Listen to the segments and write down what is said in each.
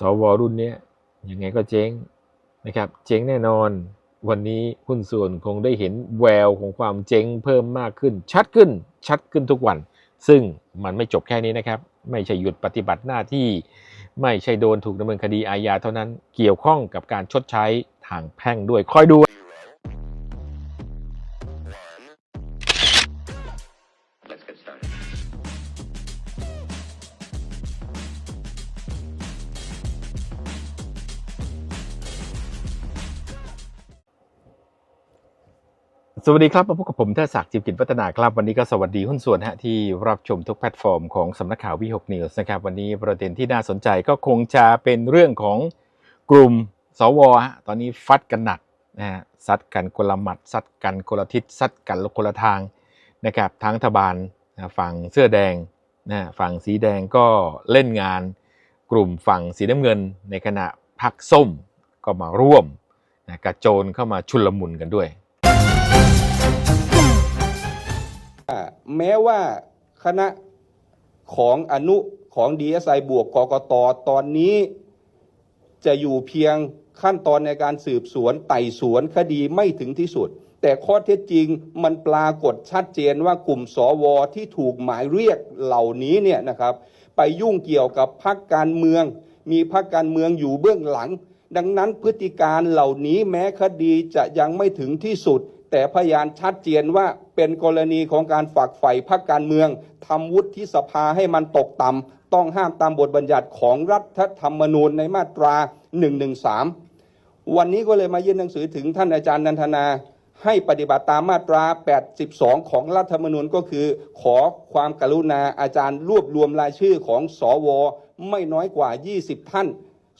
สวรุ่นเนี้ยยังไงก็เจ๊งนะครับ เจ๊งแน่นอน วันนี้หุ้นส่วนคงได้เห็นแววของความเจ๊งเพิ่มมากขึ้น ชัดขึ้น ชัดขึ้นทุกวัน ซึ่งมันไม่จบแค่นี้นะครับ ไม่ใช่หยุดปฏิบัติหน้าที่ ไม่ใช่โดนถูกดำเนินคดีอาญาเท่านั้น เกี่ยวข้องกับการชดใช้ทางแพ่งด้วย คอยดู วัสดีครับมาพบกับผมเทดศักดิ์จิมกิจวัฒนาครับ วันนี้ก็สวัสดีหุ้นส่วนฮะที่รับชมทุกแพลตฟอร์มของสำนักข่าววิหกนิวส์นะครับ วันนี้ประเด็นที่น่าสนใจก็คงจะเป็นเรื่องของกลุ่มสวฮะตอนนี้ฟัดกันหนักนะฮะซัดกันคนละหมัดซัดกันคนละทิศซัดกันคนละทางนะครับทั้งรัฐบาลนฝั่งเสื้อแดงนะฮะฝั่งสีแดงก็เล่นงาน กลุ่มฝั่งสีน้ำเงิน ในขณะพักส้มก็มาร่วมนะกระโจนเข้ามาชุลมุนกันด้วย แม้ว่าคณะของอนุของ DSI บวกกกตตอนนี้ จะอยู่เพียงขั้นตอนในการสืบสวนไต่สวนคดีไม่ถึงที่สุด แต่ข้อเท็จจริงมันปรากฏชัดเจนว่ากลุ่มสวที่ถูกหมายเรียกเหล่านี้เนี่ยนะครับ ไปยุ่งเกี่ยวกับพรรคการเมือง มีพรรคการเมืองอยู่เบื้องหลัง ดังนั้นพฤติการเหล่านี้แม้คดีจะยังไม่ถึงที่สุด แต่พยานชัดเจนว่าเป็นกรณีของการฝักใฝ่พรรคการเมืองทำวุฒิสภาให้มันตกต่ำต้องห้ามตามบทบัญญัติของรัฐธรรมนูญในมาตรา 113 วันนี้ก็เลยมายื่นหนังสือถึงท่านอาจารย์นันทนาให้ปฏิบัติตามมาตรา 82 ของรัฐธรรมนูญก็คือ ขอความกรุณาอาจารย์รวบรวมรายชื่อของสวไม่น้อยกว่า 20 ท่าน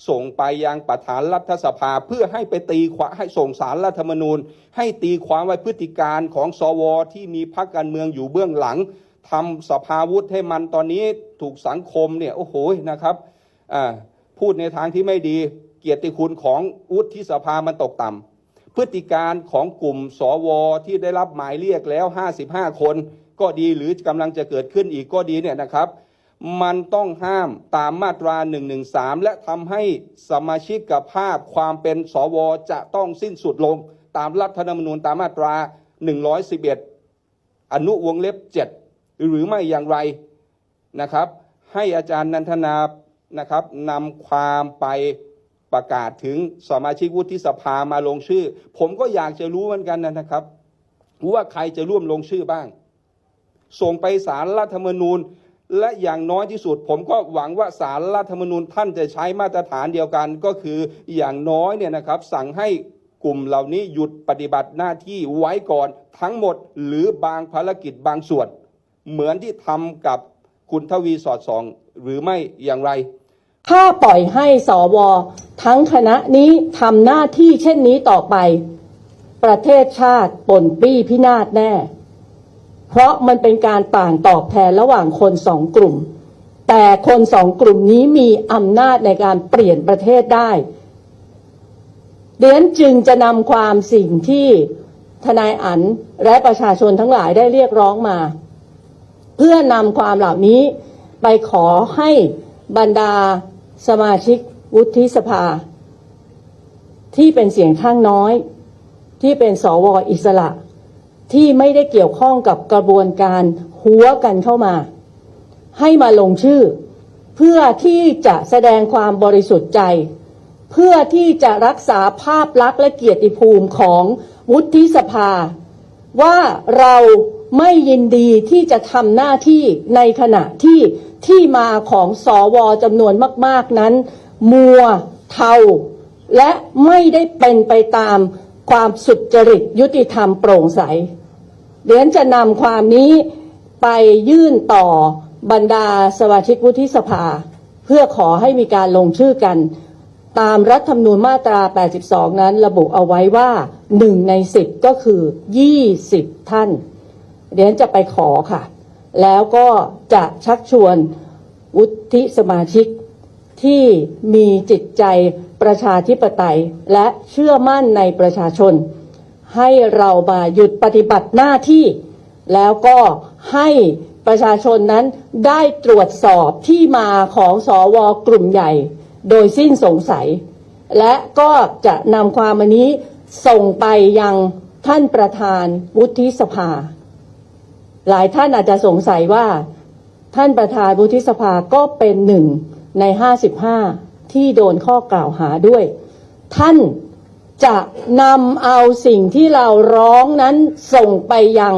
ส่งไปยังประธานรัฐสภาเพื่อให้ไปตีความให้ส่งสารรัฐธรรมนูญ ให้ตีความไว้พฤติการของสวที่มีพรรคการเมืองอยู่เบื้องหลังทำสภาวุธให้มันตอนนี้ถูกสังคมเนี่ยโอ้โหนะครับพูดในทางที่ไม่ดีเกียรติคุณของวุฒิสภามันตกต่ำพฤติการของกลุ่มสวที่ได้รับหมายเรียกแล้ว 55 คนก็ดีหรือกำลังจะเกิดขึ้นอีกก็ดีเนี่ยนะครับ มันต้องห้ามตามมาตรา 113 และทำให้สมาชิกภาพความเป็นสวจะต้องสิ้นสุดลง ตามรัฐธรรมนูญตามมาตรา 111 อนุวงเล็บ 7 หรือไม่อย่างไรนะครับ ให้อาจารย์นันทนานะครับนำความไปประกาศถึงสมาชิกวุฒิสภามาลงชื่อ ผมก็อยากจะรู้เหมือนกันนะครับว่าใครจะร่วมลงชื่อบ้าง ส่งไปสารรัฐธรรมนูญ และอย่างน้อยที่สุด ผมก็หวังว่าสารรัฐธรรมนูญท่านจะใช้มาตรฐานเดียวกัน ก็คืออย่างน้อยเนี่ยนะครับสั่งให้กลุ่มเหล่านี้หยุดปฏิบัติหน้าที่ไว้ก่อนทั้งหมดหรือบางภารกิจบางส่วน เหมือนที่ทำกับคุณทวีสอดส่องหรือไม่อย่างไร ถ้าปล่อยให้สว ทั้งคณะนี้ทำหน้าที่เช่นนี้ต่อไป ประเทศชาติป่นปี้พินาศแน่ เพราะมันเป็นการต่างตอบแทนระหว่างคนสองกลุ่ม แต่คนสองกลุ่มนี้มีอำนาจในการเปลี่ยนประเทศได้เดียนจึงจะนำความสิ่งที่ทนายอันและประชาชนทั้งหลายได้เรียกร้องมา เพื่อนำความเหล่านี้ไปขอให้บรรดาสมาชิกวุฒิสภา ที่เป็นเสียงข้างน้อย ที่เป็นสวอิสระ ที่ไม่ได้เกี่ยวข้องกับกระบวนการหัวกันเข้ามา ให้มาลงชื่อ เพื่อที่จะแสดงความบริสุทธิ์ใจ เพื่อที่จะรักษาภาพลักษณ์และเกียรติภูมิของวุฒิสภา ว่าเราไม่ยินดีที่จะทำหน้าที่ในขณะที่ที่มาของสอวอจำนวนมาก ๆนั้น มัวเทาและไม่ได้เป็นไปตามความสุจริตยุติธรรมโปร่งใส เดี๋ยวจะนำความนี้ไปยื่นต่อบรรดาสมาชิกวุฒิสภา เพื่อขอให้มีการลงชื่อกัน ตามรัฐธรรมนูญมาตรา 82 นั้นระบุเอาไว้ว่า 1 ใน 10 ก็คือ 20 ท่าน เดี๋ยวจะไปขอค่ะ แล้วก็จะชักชวนวุฒิสมาชิกที่มีจิตใจประชาธิปไตยและเชื่อมั่นในประชาชน ให้เรามาหยุดปฏิบัติหน้าที่ แล้วก็ให้ประชาชนนั้นได้ตรวจสอบที่มาของสอวกลุ่มใหญ่ โดยสิ้นสงสัย และก็จะนำความอันนี้ส่งไปยังท่านประธานวุฒิสภา หลายท่านอาจจะสงสัยว่า ท่านประธานวุฒิสภาก็เป็นหนึ่งใน 55 ที่โดนข้อกล่าวหาด้วย ท่าน จะนำเอาสิ่งที่เราร้องนั้นส่งไปยัง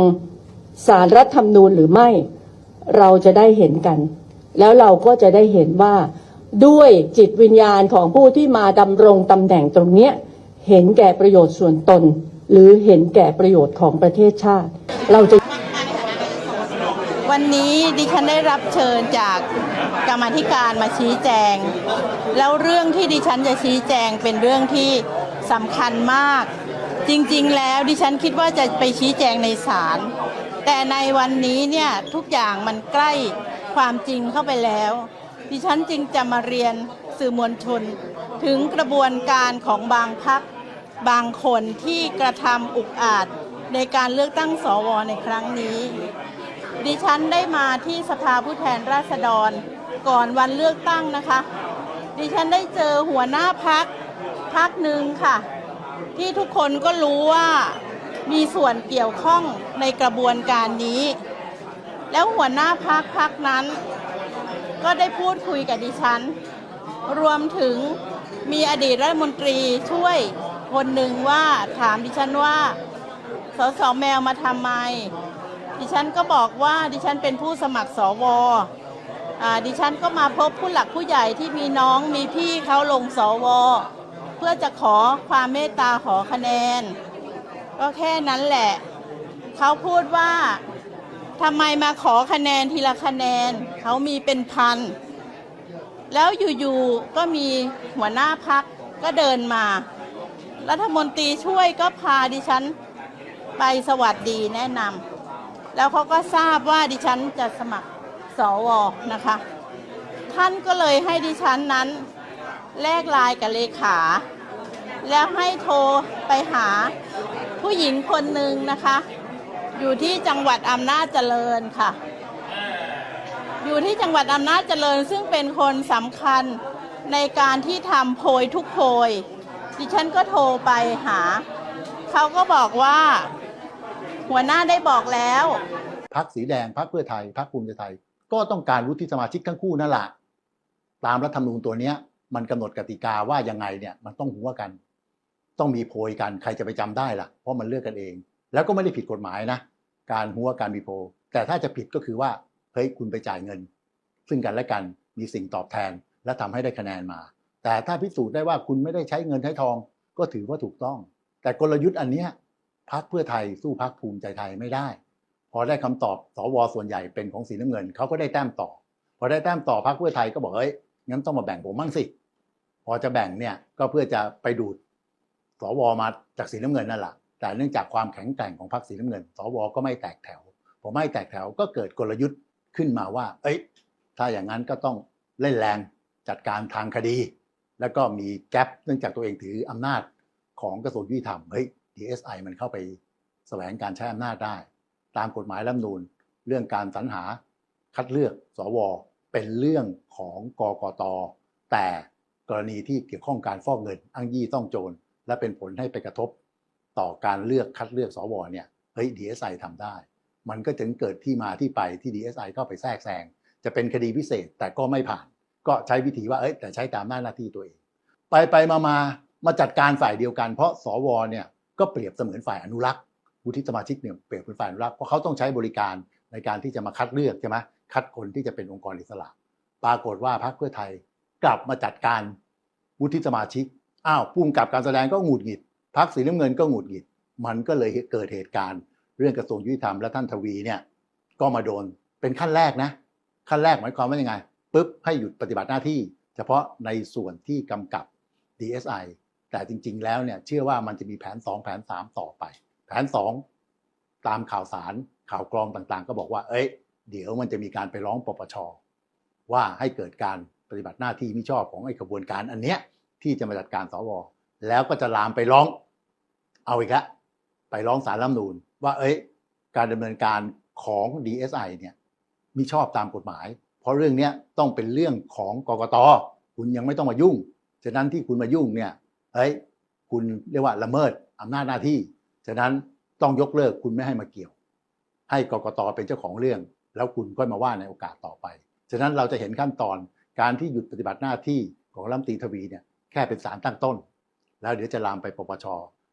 สารรัฐธรรมนูญหรือไม่ เราจะได้เห็นกัน แล้วเราก็จะได้เห็นว่า ด้วยจิตวิญญาณของผู้ที่มาดำรงตำแหน่งตรงเนี้ยเห็นแก่ประโยชน์ส่วนตน หรือเห็นแก่ประโยชน์ของประเทศชาติ เราจะวันนี้ดิฉันได้รับเชิญจากกรรมธิการมาชี้แจง แล้วเรื่องที่ดิฉันจะชี้แจงเป็นเรื่องที่ สำคัญมาก จริงๆ แล้วดิฉันคิดว่าจะไปชี้แจงในศาลแต่ในวันนี้เนี่ยทุกอย่างมันใกล้ความจริงเข้าไปแล้ว ดิฉันจึงจะมาเรียนสื่อมวลชน ถึงกระบวนการของบางพักบางคนที่กระทำอุกอาจในการเลือกตั้งสวในครั้งนี้ ดิฉันได้มาที่สภาผู้แทนราษฎรก่อนวันเลือกตั้งนะคะ ดิฉันได้เจอหัวหน้าพัก พักหนึ่งค่ะ ที่ทุกคนก็รู้ว่ามีส่วนเกี่ยวข้องในกระบวนการนี้ แล้วหัวหน้าพักพักนั้น ก็ได้พูดคุยกับดิฉัน รวมถึงมีอดีตรัฐมนตรีช่วยคนหนึ่งว่าถามดิฉันว่าสสแมวมาทำไม ดิฉันก็บอกว่าดิฉันเป็นผู้สมัครสวอดิฉันก็มาพบผู้หลักผู้ใหญ่ที่มีน้องมีพี่เขาลงสว พื่อจะขอความเมตตาขอคะแนน ก็แค่นั้นแหละ เขาพูดว่าทำไมมาขอคะแนนทีละคะแนน เขามีเป็นพัน แล้วอยู่ๆก็มีหัวหน้าพักก็เดินมา รัฐมนตรีช่วยก็พาดิฉันไปสวัสดีแนะนำแล้วเขาก็ทราบว่าดิฉันจะสมัครสวนะคะ ท่านก็เลยให้ดิฉันนั้นแลกลายกับเลขา แล้วให้โทรไปหาผู้หญิงคนหนึ่งนะคะ อยู่ที่จังหวัดอำนาจเจริญค่ะ อยู่ที่จังหวัดอำนาจเจริญ ซึ่งเป็นคนสำคัญในการที่ทำโพยทุกโพยดิฉันก็โทรไปหา เขาก็บอกว่า หัวหน้าได้บอกแล้วพักสีแดงพักเพื่อไทยพักภูมิใจไทย ก็ต้องการวุฒิสมาชิกทั้งคู่นั่นแหละตามรัฐธรรมนูญตัวเนี้ยมันกำหนดกติกาว่ายังไงเนี่ยมันต้องหัวกัน ต้องมีโพยกันใครจะไปจำได้ล่ะ เพราะมันเลือกกันเอง แล้วก็ไม่ได้ผิดกฎหมายนะ การหัวการมีโพยแต่ถ้าจะผิดก็คือว่าเฮ้ยคุณไปจ่ายเงิน ซึ่งกันและกันมีสิ่งตอบแทนและทำให้ได้คะแนนมา แต่ถ้าพิสูจน์ได้ว่าคุณไม่ได้ใช้เงินใช้ทอง ก็ถือว่าถูกต้อง แต่กลยุทธ์อันเนี้ยพักเพื่อไทยสู้พักภูมิใจไทยไม่ได้ พอได้คำตอบสวส่วนใหญ่เป็นของสีน้ำเงินเขาก็ได้แต้มต่อ พอได้แต้มต่อพรรคเพื่อไทยก็บอกเอ้ยงั้นต้องมาแบ่งผมบ้างสิ พอจะแบ่งเนี่ยก็เพื่อจะไปดูด สวมาจากสีน้ำเงินนั่นแหละแต่เนื่องจากความแข็งแกร่งของพรรคสีน้ำเงิน สวก็ไม่แตกแถวพอไม่แตกแถวก็เกิดกลยุทธ์ขึ้นมาว่า เอ้ย ถ้าอย่างนั้นก็ต้องเล่นแรงจัดการทางคดี แล้วก็มีแกลบเนื่องจากตัวเองถืออำนาจของกระทรวงยุติธรรมเฮ้ย DSI มันเข้าไปแสวงการใช้อำนาจได้ ตามกฎหมายรัฐธรรมนูญเรื่องการสรรหาคัดเลือกสว เป็นเรื่องของกกตแต่กรณีที่เกี่ยวข้องการฟอกเงินอ้างยี่ต้องโจร และเป็นผลให้ไปกระทบต่อการเลือกคัดเลือกสวเนี่ยเฮ้ย DSI ทำได้ มันก็ถึงเกิดที่มาที่ไปที่ DSI เข้าไปแทรกแซงจะเป็นคดีพิเศษแต่ก็ไม่ผ่าน ก็ใช้วิธีว่าเอ้ยแต่ใช้ตามหน้าหน้าที่ตัวเอง ไปไปมามามาจัดการฝ่ายเดียวกัน เพราะสวเนี่ยก็เปรียบเสมือนฝ่ายอนุรักษ์วุฒิสมาชิกเนี่ยเปรียบเป็นฝ่ายอนุรักษ์เพราะเขาต้องใช้บริการในการที่จะมาคัดเลือกใช่ไหมคัดคนที่จะเป็นองค์กรอิสระ ปรากฏว่าพรรคเพื่อไทยกลับมาจัดการวุฒิสมาชิก อ้าวพุ่มกับการแสดงก็หงุดหงิดพรรคสีน้ำเงินก็หงุดหงิด มันก็เลยเกิดเหตุการณ์ เรื่องกระทรวงยุติธรรมและท่านทวีเนี่ยก็มาโดนเป็นขั้นแรกนะ ขั้นแรกหมายความว่ายังไงปุ๊บให้หยุดปฏิบัติหน้าที่ เฉพาะในส่วนที่กำกับ DSI แต่จริง ๆ แล้วเนี่ยเชื่อว่ามันจะมีแผน 2 แผน 3 ต่อไป แผน 2 ตามข่าวสารข่าวกรองต่างๆ ก็บอกว่า เอ้ย เดี๋ยวมันจะมีการไปร้องปปชว่าให้เกิดการปฏิบัติหน้าที่มิชอบของไอ้กระบวนการอันเนี้ย ที่จะมาจัดการสวแล้วก็จะลามไปร้อง เอาอีกละไปร้องสารรัฐมนูญว่าเอ้ย การดำเนินการของ DSI เนี่ยมิชอบตามกฎหมาย เพราะเรื่องนี้ต้องเป็นเรื่องของกกตคุณยังไม่ต้องมายุ่ง ฉะนั้นที่คุณมายุ่งเนี่ยเฮ้ยคุณเรียกว่าละเมิดอำนาจหน้าที่ ฉะนั้นต้องยกเลิกคุณไม่ให้มาเกี่ยว ให้กกตเป็นเจ้าของเรื่อง แล้วคุณค่อยมาว่าในโอกาสต่อไป ฉะนั้นเราจะเห็นขั้นตอนการที่หยุดปฏิบัติหน้าที่ของรัฐมนตรีทวีเนี่ย แค่เป็นสารตั้งต้น แล้วเดี๋ยวจะลามไปปปช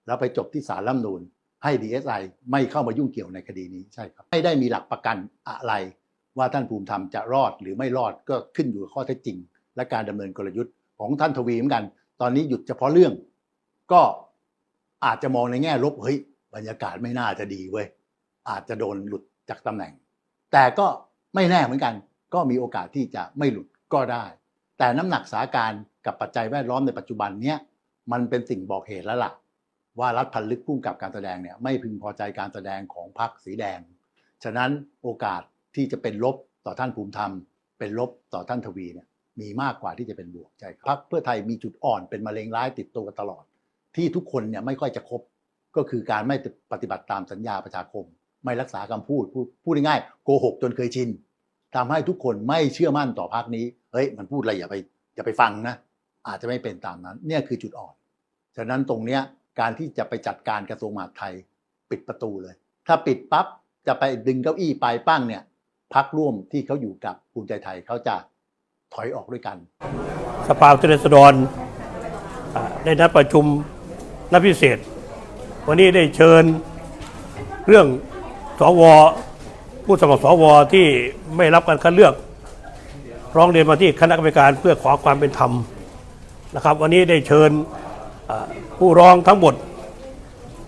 แล้วไปจบที่ศาลรัฐธรรมนูญให้ DSI ไม่เข้ามายุ่งเกี่ยวในคดีนี้ใช่ครับไม่ได้มีหลักประกันอะไร ว่าท่านภูมิธรรมจะรอดหรือไม่รอดก็ขึ้นอยู่กับข้อเท็จจริง และการดำเนินกลยุทธ์ของท่านทวีเหมือนกัน ตอนนี้หยุดเฉพาะเรื่อง ก็อาจจะมองในแง่ลบเฮ้ยบรรยากาศไม่น่าจะดีเว้ยอาจจะโดนหลุดจากตำแหน่ง แต่ก็ไม่แน่เหมือนกัน ก็มีโอกาสที่จะไม่หลุดก็ได้ แต่น้ำหนักสาการกับปัจจัยแวดล้อมในปัจจุบันเนี้ยมันเป็นสิ่งบอกเหตุแล้วล่ะ ว่ารัฐพันลึกพุ่งกับการแสดงเนี่ยไม่พึงพอใจการแสดงของพรรคสีแดง ฉะนั้นโอกาสที่จะเป็นลบต่อท่านภูมิธรรม เป็นลบต่อท่านทวีเนี่ยมีมากกว่าที่จะเป็นบวกใช่ครับพรรคเพื่อไทยมีจุดอ่อนเป็นมะเร็งร้ายติดตัวตลอด ที่ทุกคนเนี่ยไม่ค่อยจะครบก็คือการไม่ปฏิบัติตามสัญญาประชาคม ไม่รักษาคำพูดพูดพูดง่ายๆโกหกจนเคยชิน ทำให้ทุกคนไม่เชื่อมั่นต่อพรรคนี้ เฮ้ย มันพูดอะไรอย่าไปอย่าไปฟังนะ อาจจะไม่เป็นตามนั้น เนี่ยคือจุดอ่อน ฉะนั้นตรงเนี้ยการที่จะไปจัดการกระทรวงมหาดไทยปิดประตูเลย ถ้าปิดปั๊บจะไปดึงเก้าอี้ไปปั้งเนี่ยพักร่วมที่เขาอยู่กับภูมิใจไทยเขาจะถอยออกด้วยกัน สภาผู้แทนราษฎรได้นัดประชุมนัดพิเศษ วันนี้ได้เชิญเรื่องสว ผู้สมัครสวที่ไม่รับการคัดเลือก ร้องเรียนมาที่คณะกรรมการเพื่อขอความเป็นธรรมนะครับ วันนี้ได้เชิญผู้ร้องทั้งหมด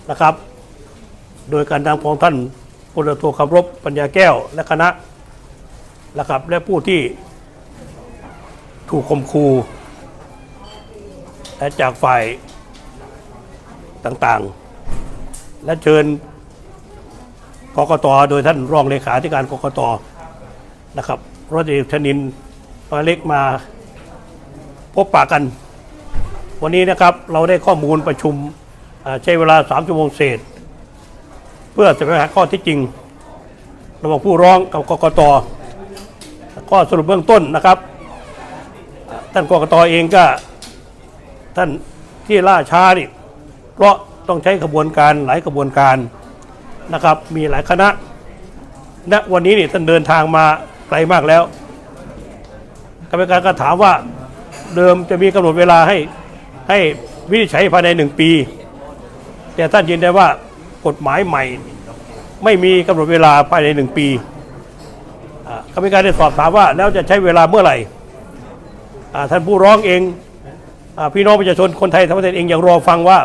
นะครับ โดยการนำของท่านพลโทคำรบปัญญาแก้วและคณะนะครับ และผู้ที่ถูกข่มขู่และจากฝ่ายต่างๆ และเชิญ กกตโดยท่านรองเลขาธิการกกตนะครับรถเอกธนินมาเล็กมาพบปะกัน วันนี้นะครับเราได้ข้อมูลประชุมใช้เวลา3ชั่วโมงเศษ เพื่อจะไปหาข้อที่จริงระหว่างผู้ร้องกับกกตข้อสรุปเบื้องต้นนะครับ ท่านกกตเองก็ท่านที่ล่าช้านี่เพราะต้องใช้กระบวนการหลายกระบวนการ นะครับ มีหลายคณะณวันนี้นี่ท่านเดินทางมาไกลมากแล้วกรรมการก็ถามว่าเดิมจะมีกำหนดเวลาให้ให้วินิจฉัยภายในหนึ่งปี แต่ท่านยืนได้ว่ากฎหมายใหม่ ไม่มีกำหนดเวลาภายในหนึ่งปีกรรมการได้สอบถามว่าแล้วจะใช้เวลาเมื่อไหร่ท่านผู้ร้องเองอพี่น้องประชาชนคนไทยทั้งประเทศเองยังรอฟังว่า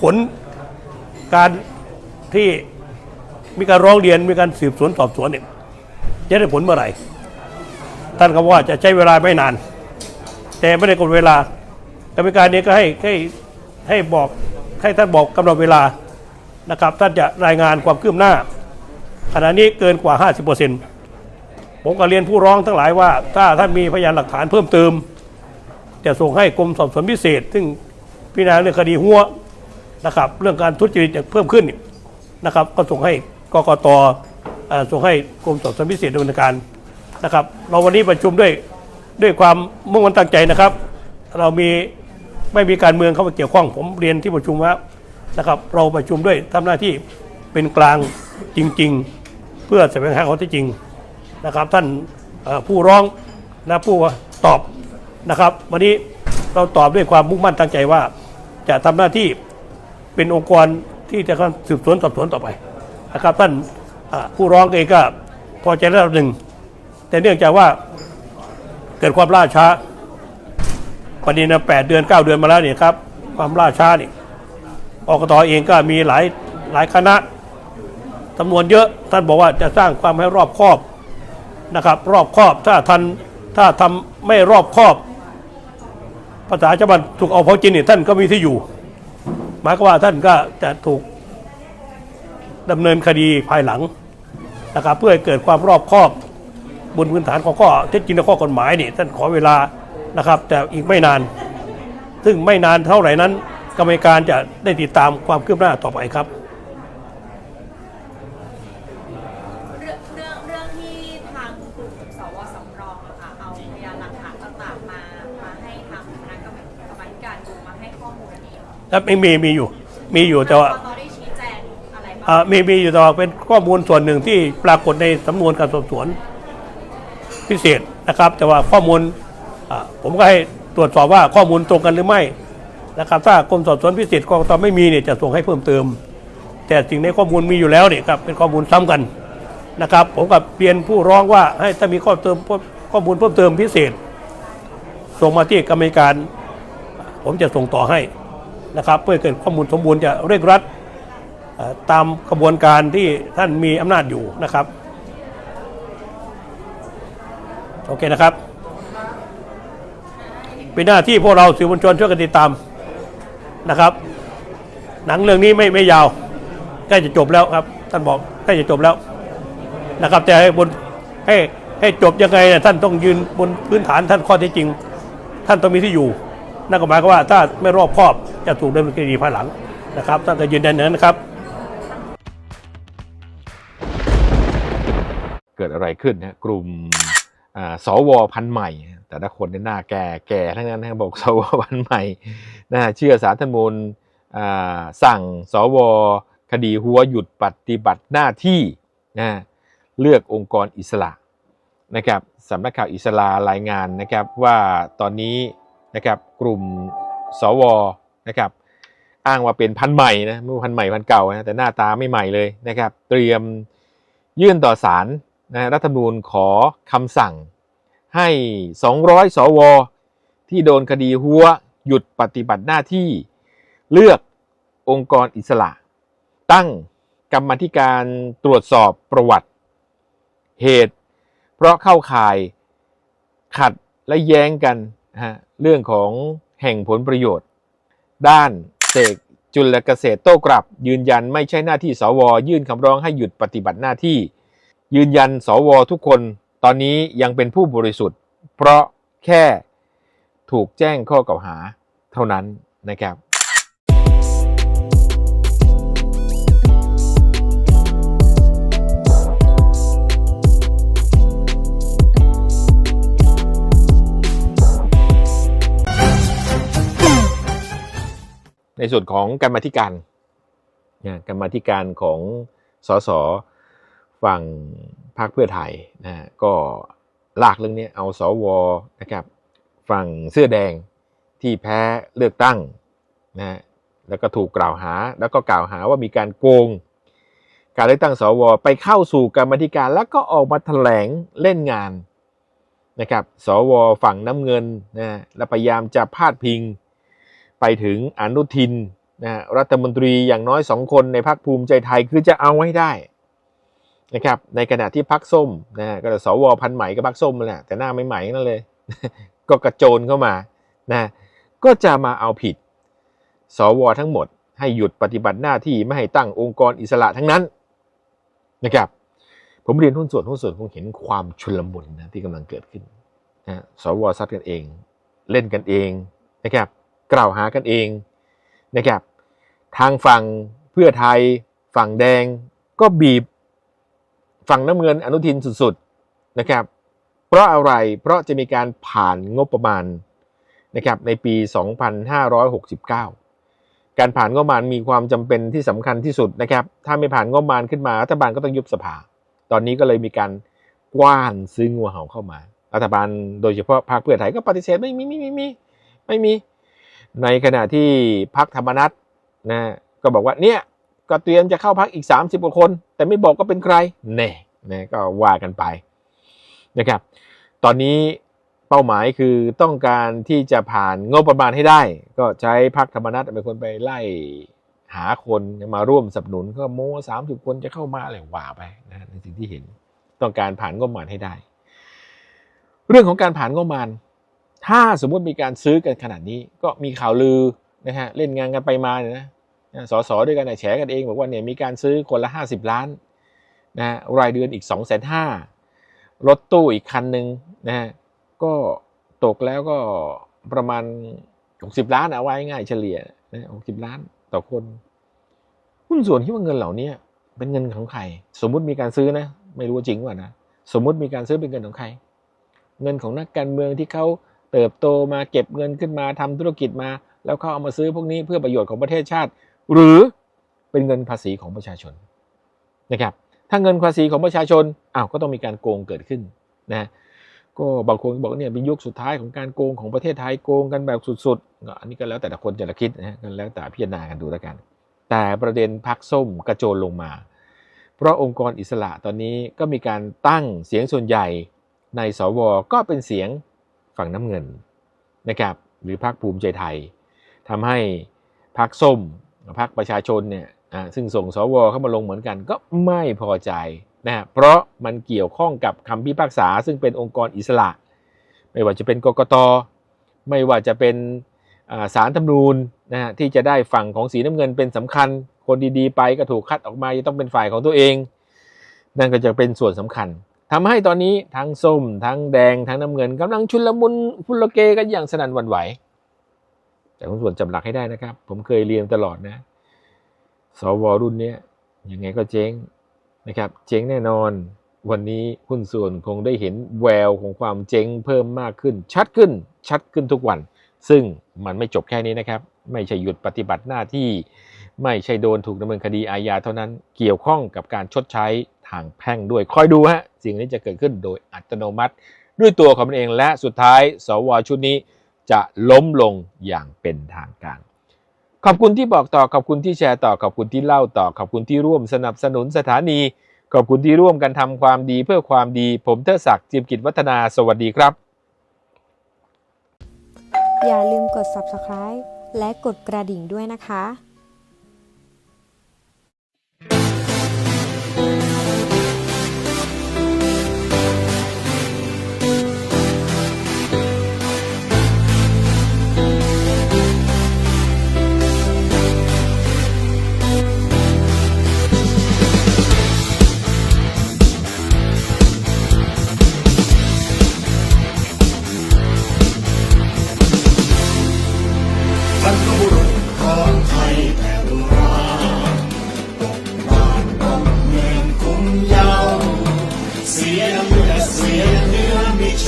ผลการที่ มีการร้องเรียนมีการสืบสวนสอบสวนเนี่ยจะได้ผลเมื่อไหร่ ท่านก็ว่าจะใช้เวลาไม่นาน แต่ไม่ได้กำหนดเวลากรรมการนี้ก็ให้ให้ให้บอกให้ท่านบอกกำหนดเวลานะครับ ท่านจะรายงานความคืบหน้า ขณะนี้เกินกว่า 50%ผมก็เรียนผู้ร้องทั้งหลายว่า ถ้าท่านมีพยานหลักฐานเพิ่มเติม จะส่งให้กรมสอบสวนพิเศษ ซึ่งพิจารณาเรื่องคดีหัวนะครับ เรื่องการทุจริตเพิ่มขึ้นนี่นะครับ ก็ส่งให้ กกตส่งให้กรมสอบสวนพิเศษดำเนินการนะครับ เราวันนี้ประชุมด้วยด้วยความมุ่งมั่นตั้งใจนะครับ เรามีไม่มีการเมืองเข้ามาเกี่ยวข้อง ผมเรียนที่ประชุมว่านะครับ เราประชุมด้วยทำหน้าที่เป็นกลางจริง ๆ เพื่อแสวงหาข้อเท็จจริงนะครับ ท่านผู้ร้องและผู้ตอบนะครับ วันนี้เราตอบด้วยความมุ่งมั่นตั้งใจว่า จะทำหน้าที่เป็นองค์กรที่จะสืบสวนสอบสวนต่อไป นะครับท่านผู้ร้องเองก็พอใจระดับหนึ่ง แต่เนื่องจากว่าเกิดความล่าช้าประเด็นแปดเดือนเก้าเดือนมาแล้วเนี่ยครับ ความล่าช้านี่อกตเองก็มีหลายหลายคณะจำนวนเยอะท่านบอกว่าจะสร้างความให้รอบครอบนะครับ รอบครอบถ้าทันถ้าทำไม่รอบครอบ ภาษาชาวบ้านถูกเอาเผาจินเนี่ยท่านก็มีที่อยู่ หมายความว่าท่านก็จะถูก ดำเนินคดีภายหลังนะครับเพื่อให้เกิดความรอบคอบบนพื้นฐานของข้อเท็จจริงและข้อกฎหมายนี่ท่านขอเวลานะครับ แต่อีกไม่นาน ซึ่งไม่นานเท่าไหร่นั้น กรรมการจะได้ติดตามความคืบหน้าต่อไปครับ เรื่องเรื่องที่ทางลุ่สวสำรองอะคะเอาพยานหลักฐานต่างมามาให้ทางคณรรมการมาให้ข้อมูลแล้คไม่มีมีอยู่ มีอยู่แต่ว่า มีมีอยู่ต่ว่าเป็นข้อมูลส่วนหนึ่งที่ปรากฏในสำนวนการสอบสวนพิเศษนะครับ แต่ว่าข้อมูลผมก็ให้ตรวจสอบว่าข้อมูลตรงกันหรือไม่นะครับถ้ากรมสอบสวนพิเศษกกตไม่มีเนี่ยจะส่งให้เพิ่มเติม แต่สิ่งในข้อมูลมีอยู่แล้วเนี่ยครับเป็นข้อมูลซ้ำกันนะครับ ผมกับเรียนผู้ร้องว่าให้ถ้ามีข้อเติมข้อมูลเพิ่มเติมพิเศษ ส่งมาที่กรรมการ ผมจะส่งต่อให้นะครับ เพื่อเกิดข้อมูลสมบูรณ์จะเร่งรัด ตามกระบวนการที่ท่านมีอำนาจอยู่นะครับ โอเคนะครับ เป็นหน้าที่พวกเราสื่อมวลชนช่วยกันติดตามนะครับ หนังเรื่องนี้ไม่ไม่ยาวใกล้จะจบแล้วครับ ท่านบอกใกล้จะจบแล้วนะครับ แต่ให้บนให้ให้จบยังไงเนี่ยท่านต้องยืนบนพื้นฐานท่านข้อเท็จจริง ท่านต้องมีที่อยู่นั่นก็หมายความว่าถ้าไม่รอบคอบจะถูกดำเนินคดีภายหลังนะครับ ท่านก็ยืนยันนั้นนะครับ ดอะไรขึ้นนะกลุ่มอ่าสวพันธ์ใหม่ แต่ละคนในยหน้าแก่แก่ทั้งนั้นนะบอกสวพันธ์ใหม่นะเชื่อสารธรรมนูญสั่งสวคดีหัวหยุดปฏิบัติหน้าที่นะเลือกองค์กรอิสระนะครับสำนักข่าวอิสลารายงานนะครับว่าตอนนี้นะครับกลุ่มสวนะครับอ้างว่าเป็นพันธ์ใหม่นะไม่ว่าพันธ์ใหม่พันธ์เก่านะแต่หน้าตาไม่ใหม่เลยนะครับ เตรียมยื่นต่อศาล นะรัฐธรรมนูญขอคำสั่งให้ 200 สว ที่โดนคดีหัวหยุดปฏิบัติหน้าที่เลือกองค์กรอิสระ ตั้งกรรมธิการตรวจสอบประวัติ เหตุ เพราะเข้าข่ายขัดและแย้งกันฮะเรื่องของแห่งผลประโยชน์ ด้านเสกจุลเกษตรโต้กลับ ยืนยันไม่ใช่หน้าที่สว ยื่นคำร้องให้หยุดปฏิบัติหน้าที่ ยืนยันสวทุกคนตอนนี้ยังเป็นผู้บริสุทธิ์ เพราะแค่ถูกแจ้งข้อกล่าวหาเท่านั้นนะครับในส่วนของกรรมาธิการกรรมาธิการของสส ฝั่งพรรคเพื่อไทยนะก็ลากเรื่องนี้เอาสวนะครับฝั่งเสื้อแดงที่แพ้เลือกตั้งนะแล้วก็ถูกกล่าวหา แล้วก็กล่าวหาว่ามีการโกง การเลือกตั้งสวไปเข้าสู่กรรมธิการ แล้วก็ออกมาแถลงเล่นงานนะครับ สวฝั่งน้ำเงินนะและพยายามจะพาดพิง ไปถึงอนุทินนะฮะรัฐมนตรีอย่างน้อยสองคนในพรรคภูมิใจไทยคือจะเอาให้ได้ นะครับในขณะที่พรรคส้มนะก็สวพันธ์ใหม่ก็พรรคส้มแหละแต่หน้าไม่ใหม่นั่นเลย ก็กระโจนเข้ามานะก็จะมาเอาผิด สวทั้งหมด ให้หยุดปฏิบัติหน้าที่ไม่ให้ตั้งองค์กรอิสระทั้งนั้นนะครับผมเรียนหุ้นส่วนหุ้นส่วนคงเห็นความชุลมุนนะที่กำลังเกิดขึ้นนะสวซัดกันเอง เล่นกันเองนะครับ กล่าวหากันเองนะครับ ทางฝั่งเพื่อไทยฝั่งแดงก็บีบ ฝั่งน้ำเงินอนุทินสุดๆนะครับ เพราะอะไรเพราะจะมีการผ่านงบประมาณนะครับในปี 2569 การผ่านงบประมาณมีความจำเป็นที่สำคัญที่สุดนะครับ ถ้าไม่ผ่านงบประมาณขึ้นมารัฐบาลก็ต้องยุบสภา ตอนนี้ก็เลยมีการกว้านซื้องูเห่าเข้ามา รัฐบาลโดยเฉพาะพรรคเพื่อไทยก็ปฏิเสธไม่มีไม่มีไม่มีไม่มีในขณะที่พักธรรมนัตนะก็บอกว่าเนี่ย ก็เตรียมจะเข้าพักอีก 30กว่าคน แต่ไม่บอกก็เป็นใครแน่นะก็ว่ากันไปนะครับ ตอนนี้เป้าหมายคือต้องการที่จะผ่านงบประมาณให้ได้ ก็ใช้พักธรรมนัตเป็นคนไปไล่หาคนมาร่วมสนับสนุนก็โม้สามสิบคนจะเข้ามาอะไรว่าไปนะในสิ่งที่เห็นต้องการผ่านงบประมาณให้ได้ เรื่องของการผ่านงบประมาณ ถ้าสมมติมีการซื้อกันขนาดนี้ ก็มีข่าวลือนะฮะเล่นงานกันไปมาเนี่ยนะ สสด้วยกันนะแฉกันเองบอกว่าเนี่ยมีการซื้อคนละ 50 ล้านนะฮะรายเดือนอีก 2 5 0 0 0 0รถตู้อีกคันหนึ่งนะฮะก็ตกแล้วก็ประมาณ 60 ล้านเอาไว้ง่ายเฉลี่ยนะ60ล้านต่อคน หุ้นส่วนที่ว่าเงินเหล่านี้เป็นเงินของใคร สมมุติมีการซื้อนะ ไม่รู้จริงว่านะสมมุติมีการซื้อเป็นเงินของใคร เงินของนักการเมืองที่เขาเติบโตมาเก็บเงินขึ้นมาทำธุรกิจมา แล้วเขาเอามาซื้อพวกนี้เพื่อประโยชน์ของประเทศชาติ หรือเป็นเงินภาษีของประชาชนนะครับ ถ้าเงินภาษีของประชาชนอ้าวก็ต้องมีการโกงเกิดขึ้นนะก็บางคนบอกว่าเนี่ยเป็นยุคสุดท้ายของการโกงของประเทศไทยโกงกันแบบสุดๆอันนี้ก็แล้วแต่ละคนแต่ละคิดนะฮะก็แล้วแต่พิจารณากันดูแล้วกัน แต่ประเด็นพักส้มกระโจนลงมา เพราะองค์กรอิสระตอนนี้ก็มีการตั้งเสียงส่วนใหญ่ในสวก็เป็นเสียงฝั่งน้ำเงินนะครับหรือพรรคภูมิใจไทยทำให้พรรคส้ม พรรคประชาชนเนี่ยซึ่งส่งสวเข้ามาลงเหมือนกันก็ไม่พอใจนะฮะเพราะมันเกี่ยวข้องกับคำพิพากษา ซึ่งเป็นองค์กรอิสระ ไม่ว่าจะเป็นกกตไม่ว่าจะเป็นอ่าศาลธรรมนูญนะฮะที่จะได้ฝั่งของสีน้ำเงินเป็นสำคัญ คนดีๆ ไปก็ถูกคัดออกมาจะต้องเป็นฝ่ายของตัวเอง นั่นก็จะเป็นส่วนสำคัญทำให้ตอนนี้ทั้งส้ม ทั้งแดงทั้งน้ำเงินกำลังชุลมุนฟุลเกกันอย่างสนั่นวันไหว แต่คุณส่วนจำหลักให้ได้นะครับ ผมเคยเรียนตลอดนะ สวรุ่นนี้ยยังไงก็เจ๊งนะครับ เจ๊งแน่นอน วันนี้หุ้นส่วนคงได้เห็นแววของความเจ๊งเพิ่มมากขึ้น ชัดขึ้น ชัดขึ้นทุกวัน ซึ่งมันไม่จบแค่นี้นะครับ ไม่ใช่หยุดปฏิบัติหน้าที่ ไม่ใช่โดนถูกดำเนินคดีอาญาเท่านั้น เกี่ยวข้องกับการชดใช้ทางแพ่งด้วย คอยดูฮะ สิ่งนี้จะเกิดขึ้นโดยอัตโนมัติ ด้วยตัวของมันเอง และสุดท้าย สวชุดนี้ จะล้มลงอย่างเป็นทางการ ขอบคุณที่บอกต่อขอบคุณที่แชร์ต่อขอบคุณที่เล่าต่อขอบคุณที่ร่วมสนับสนุนสถานี ขอบคุณที่ร่วมกันทำความดีเพื่อความดี ผมเทอศักดิ์จิมกิจวัฒนาสวัสดีครับ อย่าลืมกด subscribe และกดกระดิ่งด้วยนะคะ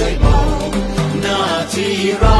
Not oh, Naughty Rock.